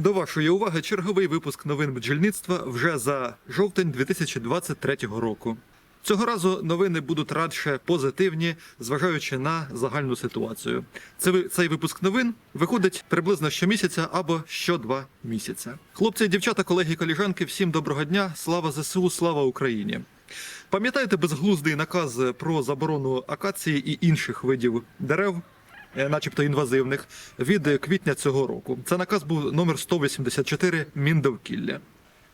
До вашої уваги черговий випуск новин бджільництва вже за жовтень 2023 року. Цього разу новини будуть радше позитивні, зважаючи на загальну ситуацію. Цей випуск новин виходить приблизно щомісяця або що два місяця. Хлопці, дівчата, колеги, коліжанки, всім доброго дня! Слава ЗСУ, слава Україні! Пам'ятаєте безглуздий наказ про заборону акації і інших видів дерев, начебто інвазивних, від квітня цього року. Це наказ був номер 184 Міндовкілля.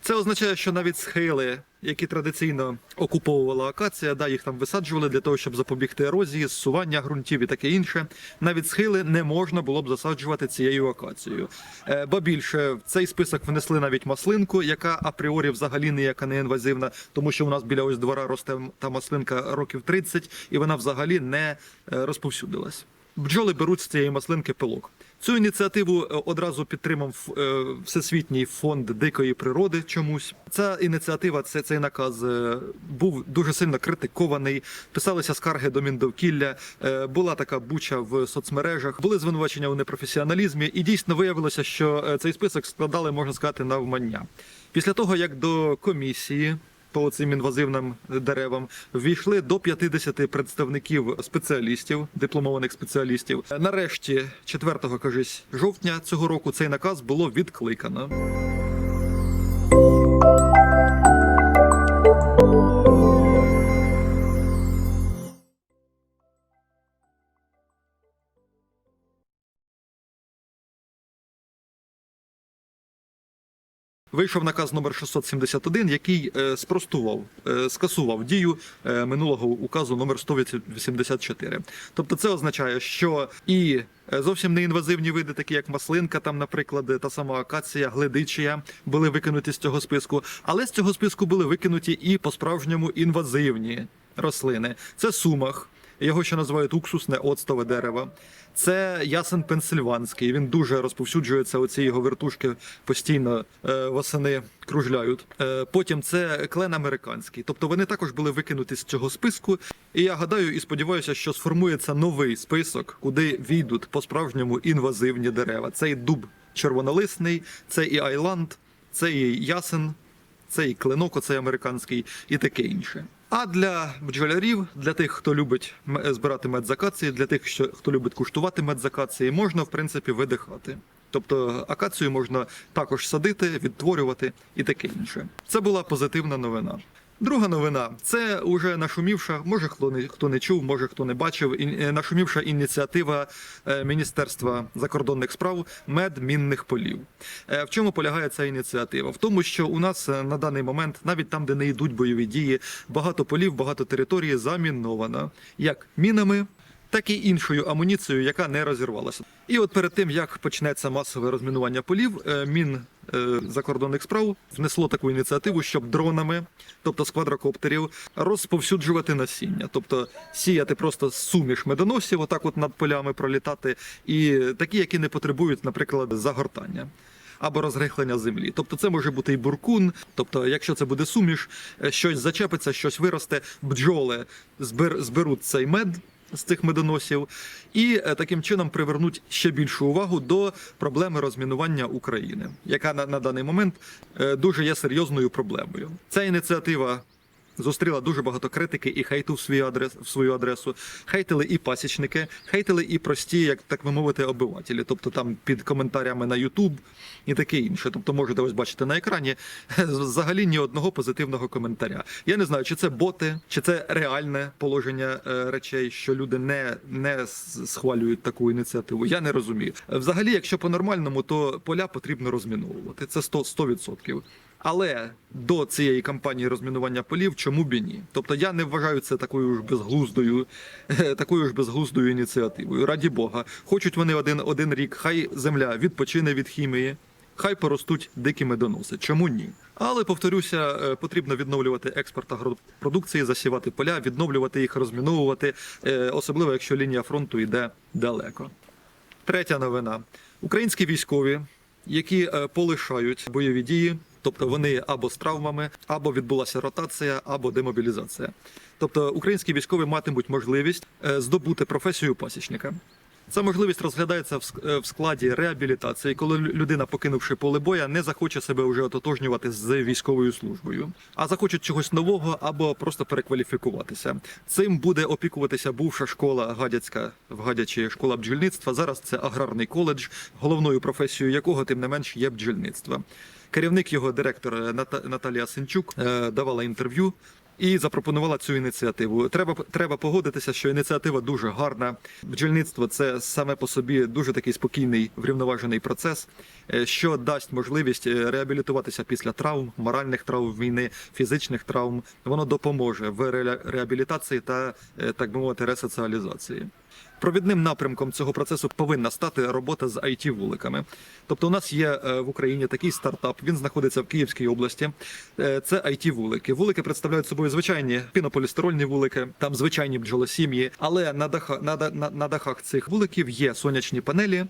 Це означає, що навіть схили, які традиційно окуповувала акація, да, їх там висаджували для того, щоб запобігти ерозії, зсування ґрунтів і таке інше. Навіть схили не можна було б засаджувати цією акацією. Е, Ба більше в цей список внесли навіть маслинку, яка апріорі взагалі ніяка не інвазивна, тому що у нас біля ось двора росте та маслинка років 30, і вона взагалі не е, розповсюдилась. Бджоли беруть з цієї маслинки пилок. Цю ініціативу е, одразу підтримав е, Всесвітній фонд дикої природи. Чомусь ця ініціатива, це цей наказ е, був дуже сильно критикований. Писалися скарги до Міндовкілля. Була така буча в соцмережах. Були звинувачення у непрофесіоналізмі, і дійсно виявилося, що цей список складали, можна сказати, навмання. Після того як до комісії по цим інвазивним деревам ввійшли до 50 представників спеціалістів, дипломованих спеціалістів. Нарешті, 4 кажись, жовтня цього року цей наказ було відкликано. Вийшов наказ номер 671, який е, спростував, е, скасував дію е, минулого указу номер 184. Тобто це означає, що і зовсім неінвазивні види, такі як маслинка, там, наприклад, та сама акація, гледичія, були викинуті з цього списку, але з цього списку були викинуті і по-справжньому інвазивні рослини. Це сумах. Його ще називають уксусне оцтове дерево. Це ясен пенсильванський. Він дуже розповсюджується. Оці його вертушки постійно е, восени кружляють. Е, потім це клен американський. Тобто вони також були викинуті з цього списку. І я гадаю і сподіваюся, що сформується новий список, куди війдуть по-справжньому інвазивні дерева. Це і дуб червонолисний, це і айланд, це і ясен, це і клинок, оцей американський, і таке інше. А для бджолярів, для тих, хто любить збирати мед для тих, що, хто любить куштувати мед можна в принципі видихати. Тобто акацію можна також садити, відтворювати і таке інше. Це була позитивна новина. Друга новина це уже нашумівша, може хто не хто не чув, може хто не бачив. І е, Нашумівша ініціатива е, Міністерства закордонних справ медмінних полів. Е, В чому полягає ця ініціатива? В тому, що у нас на даний момент, навіть там, де не йдуть бойові дії, багато полів, багато території заміновано як мінами. Так і іншою амуніцією, яка не розірвалася. І от перед тим як почнеться масове розмінування полів, е, мін е, закордонних справ внесло таку ініціативу, щоб дронами, тобто з квадрокоптерів, розповсюджувати насіння, тобто сіяти просто суміш медоносів, отак от над полями пролітати, і такі, які не потребують, наприклад, загортання. Або розрихлення землі, тобто це може бути і буркун. Тобто, якщо це буде суміш, е, щось зачепиться, щось виросте, бджоли збер, зберуть цей мед з цих медоносів, і е, таким чином привернуть ще більшу увагу до проблеми розмінування України, яка на, на даний момент е, дуже є серйозною проблемою. Ця ініціатива. Зустріла дуже багато критики і хейту в свій адрес в свою адресу. Хейтили і пасічники, хейтили і прості, як так би мовити, обивателі. Тобто там під коментарями на YouTube і таке інше. Тобто можете ось бачити на екрані взагалі ні одного позитивного коментаря. Я не знаю, чи це боти, чи це реальне положення е, речей, що люди не, не схвалюють таку ініціативу. Я не розумію. Взагалі, якщо по-нормальному, то поля потрібно розміновувати. Це 100%. 100%. Але до цієї кампанії розмінування полів чому б і ні? Тобто я не вважаю це такою ж безглуздою, такою ж безглуздою ініціативою. Раді Бога, хочуть вони один, один рік, хай земля відпочине від хімії, хай поростуть дикі медоноси. Чому ні? Але повторюся, е, потрібно відновлювати експорт агропродукції, засівати поля, відновлювати їх, розміновувати, е, особливо якщо лінія фронту йде далеко. Третя новина: українські військові, які е, полишають бойові дії, тобто вони або з травмами, або відбулася ротація, або демобілізація. Тобто українські військові матимуть можливість е, здобути професію пасічника. Ця можливість розглядається в е, в складі реабілітації, коли людина, покинувши поле боя, не захоче себе вже ототожнювати з військовою службою, а захоче чогось нового або просто перекваліфікуватися. Цим буде опікуватися бувша школа гадяцька в гадячі школа бджільництва. Зараз це аграрний коледж, головною професією якого тим не менш є бджільництво. Керівник його директор е, Ната- Наталія Сенчук е, давала інтерв'ю і запропонувала цю ініціативу. Треба треба погодитися, що ініціатива дуже гарна. Бджільництво це саме по собі дуже такий спокійний, врівноважений процес, е, що дасть можливість реабілітуватися після травм, моральних травм війни, фізичних травм. Воно допоможе в реабілітації та так би мовити ресоціалізації. Провідним напрямком цього процесу повинна стати робота з it вуликами. Тобто, у нас є е, в Україні такий стартап. Він знаходиться в Київській області. Е, Це it вулики. Вулики представляють собою звичайні пінополістирольні вулики, там звичайні бджолосім'ї, але на дахах на, на, на дахах цих вуликів є сонячні панелі.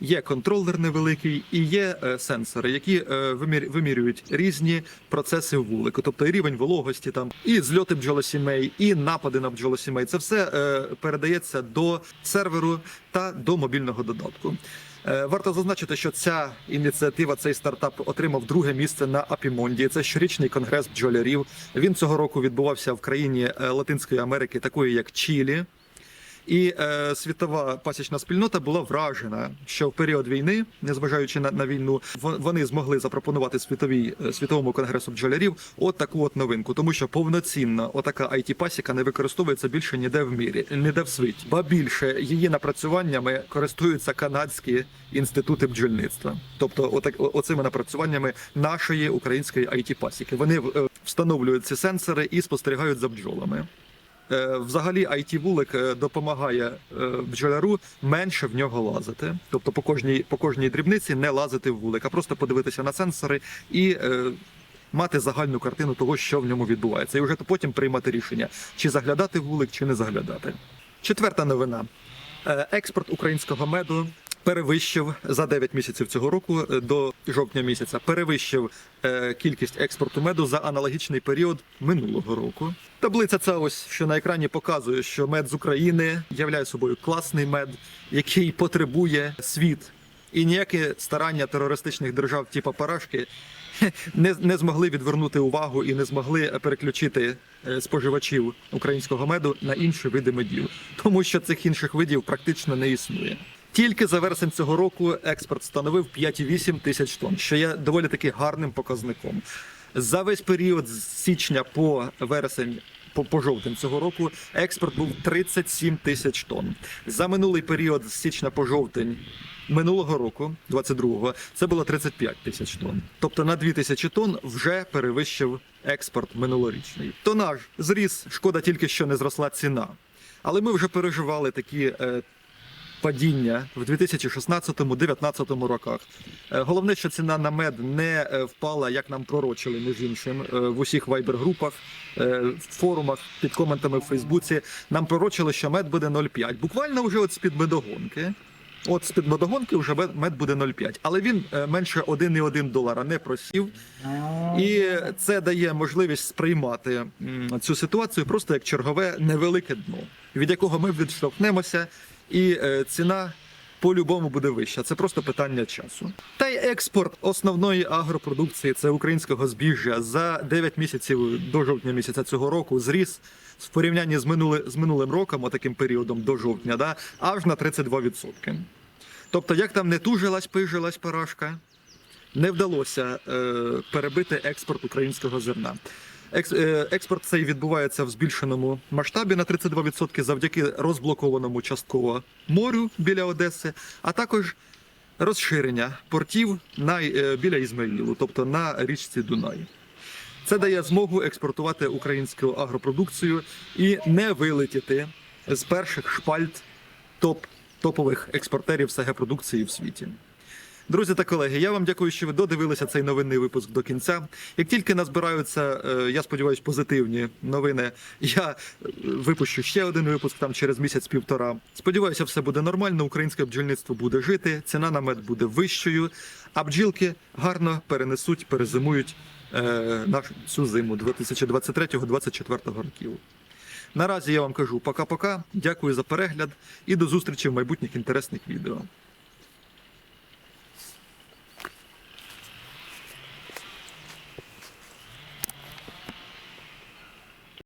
Є контролер невеликий і є е, сенсори, які е, вимір, вимірюють різні процеси вулику, тобто і рівень вологості, там і зльоти бджолосімей, і напади на бджолосімей. Це все е, передається до серверу та до мобільного додатку. Варто зазначити, що ця ініціатива, цей стартап отримав друге місце на Апімонді. Це щорічний конгрес бджолярів. Він цього року відбувався в країні Латинської Америки, такої як Чилі. І е, світова пасічна спільнота була вражена, що в період війни, незважаючи на, на війну, во- вони змогли запропонувати світовій е, світовому конгресу бджолярів от таку от новинку, тому що повноцінна отака it пасіка не використовується більше ніде в мірі, ніде в світі. Ба більше її напрацюваннями користуються канадські інститути бджільництва, тобто отак, оцими напрацюваннями нашої української it пасіки. Вони е, встановлюють ці сенсори і спостерігають за бджолами. Е, Взагалі, it вулик е, допомагає е, бджоляру менше в нього лазити. Тобто по кожній, по кожній дрібниці не лазити в вулик, а просто подивитися на сенсори і мати загальну картину того, що в ньому відбувається. І вже потім приймати рішення, чи заглядати вулик, чи не заглядати. Четверта новина: експорт українського меду. Перевищив за 9 місяців цього року е, до жовтня місяця. Перевищив е, кількість експорту меду за аналогічний період минулого року. Таблиця ця ось що на екрані показує, що мед з України являє собою класний мед, який потребує світ. І ніякі старання терористичних держав, типу Парашки, не, не змогли відвернути увагу і не змогли переключити е, споживачів українського меду на інші види медів, тому що цих інших видів практично не існує. Тільки за вересень цього року експорт становив 5,8 тисяч тонн, що є доволі таки гарним показником. За весь період з січня по вересень. По, по жовтень цього року експорт був 37 тисяч тонн. За минулий період з січня по жовтень минулого року, 22-го, це було 35 тисяч тонн. Тобто на 2 тисячі тонн вже перевищив експорт минулорічний. Тонаж зріс, шкода тільки, що не зросла ціна. Але ми вже переживали такі е, падіння в 2016-2019 роках. Е, Головне, що ціна на мед не е, впала, як нам пророчили, між іншим, е, в усіх вайбер-групах, форумах, під коментами в Фейсбуці. Нам пророчили, що мед буде 0,5. Буквально вже от з-під медогонки. От з-під медогонки вже мед- буде 0,5. Але він менше 1,1 долара не просів. І це дає можливість сприймати цю ситуацію просто як чергове невелике дно, від якого ми відштовхнемося, і е, ціна по-любому буде вища. Це просто питання часу. Та й експорт основної агропродукції це українського збіжжя за 9 місяців до жовтня місяця цього року зріс в порівнянні з минуле, з минулим роком, отаким періодом до жовтня, да, аж на 32%. Тобто, як там не тужилась, пижилась парашка, не вдалося е, перебити експорт українського зерна. Е, експорт цей відбувається в збільшеному масштабі на 32% завдяки розблокованому частково морю біля Одеси, а також розширення портів на, е, біля Ізмаїлу, тобто на річці Дунай. Це дає змогу експортувати українську агропродукцію і не вилетіти з перших шпальт топ, топових експортерів СГ продукції в світі. Друзі та колеги, я вам дякую, що ви додивилися цей новинний випуск до кінця. Як тільки назбираються, е, я сподіваюся, позитивні новини, я е, випущу ще один випуск там через місяць-півтора. Сподіваюся, все буде нормально. Українське бджільництво буде жити, ціна на мед буде вищою, а бджілки гарно перенесуть, перезимують е, нашу цю зиму 2023-2024 років. Наразі я вам кажу пока-пока. Дякую за перегляд і до зустрічі в майбутніх інтересних відео.